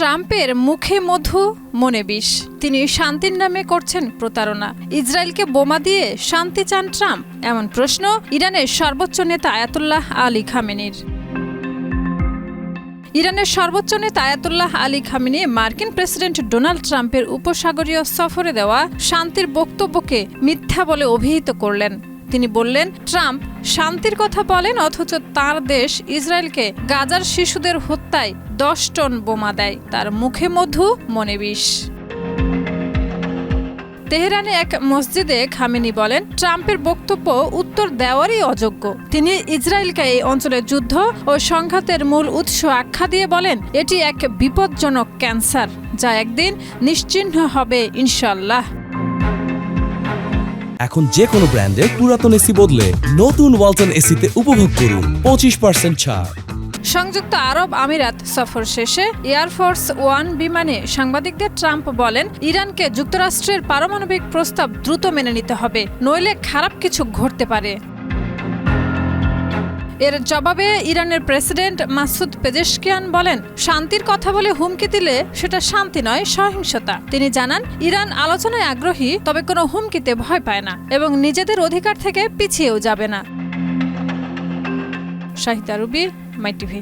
ট্রাম্পের মুখে মধু, মনে বিষ। তিনি শান্তির নামে করছেন প্রতারণা। ইসরায়েলকে বোমা দিয়ে শান্তি চান ট্রাম্প? এমন প্রশ্ন ইরানের সর্বোচ্চ নেতা আয়াতুল্লাহ আলী খামেনির। ইরানের সর্বোচ্চ নেতা আয়াতুল্লাহ আলী খামিনি মার্কিন প্রেসিডেন্ট ডোনাল্ড ট্রাম্পের উপসাগরীয় সফরে দেওয়া শান্তির বক্তব্যকে মিথ্যা বলে অভিহিত করলেন। তিনি বললেন, ট্রাম্প শান্তির কথা বলেন, অথচ তার দেশ ইসরায়েলকে গাজার শিশুদের হত্যায় দশ টন বোমা দেয়। তার মুখে মধু, মনে বিষ। তেহরানে এক মসজিদে খামেনি বলেন, ট্রাম্পের বক্তব্য উত্তর দেওয়ারই অযোগ্য। তিনি ইসরায়েলকে এই অঞ্চলের যুদ্ধ ও সংঘাতের মূল উৎস আখ্যা দিয়ে বলেন, এটি এক বিপজ্জনক ক্যান্সার, যা একদিন নিশ্চিহ্ন হবে ইনশাল্লাহ এখন যে কোনো ব্র্যান্ডের পুরাতন এসি বদলে নতুন ওয়ালটন এসিতে উপভোগ করুন পঁচিশ পার্সেন্ট ছাড়। সংযুক্ত আরব আমিরাত সফর শেষে এয়ারফোর্স ওয়ান বিমানে সাংবাদিকদের ট্রাম্প বলেন, ইরানকে যুক্তরাষ্ট্রের পারমাণবিক প্রস্তাব দ্রুত মেনে নিতে হবে, নইলে খারাপ কিছু ঘটতে পারে। এর জবাবে ইরানের প্রেসিডেন্ট মাসুদ পেজেশকিয়ান বলেন, শান্তির কথা বলে হুমকি দিলে সেটা শান্তি নয়, সহিংসতা। তিনি জানান, ইরান আলোচনায় আগ্রহী, তবে কোনো হুমকিতে ভয় পায় না এবং নিজেদের অধিকার থেকে পিছিয়েও যাবে না। Shahida Ruby My TV.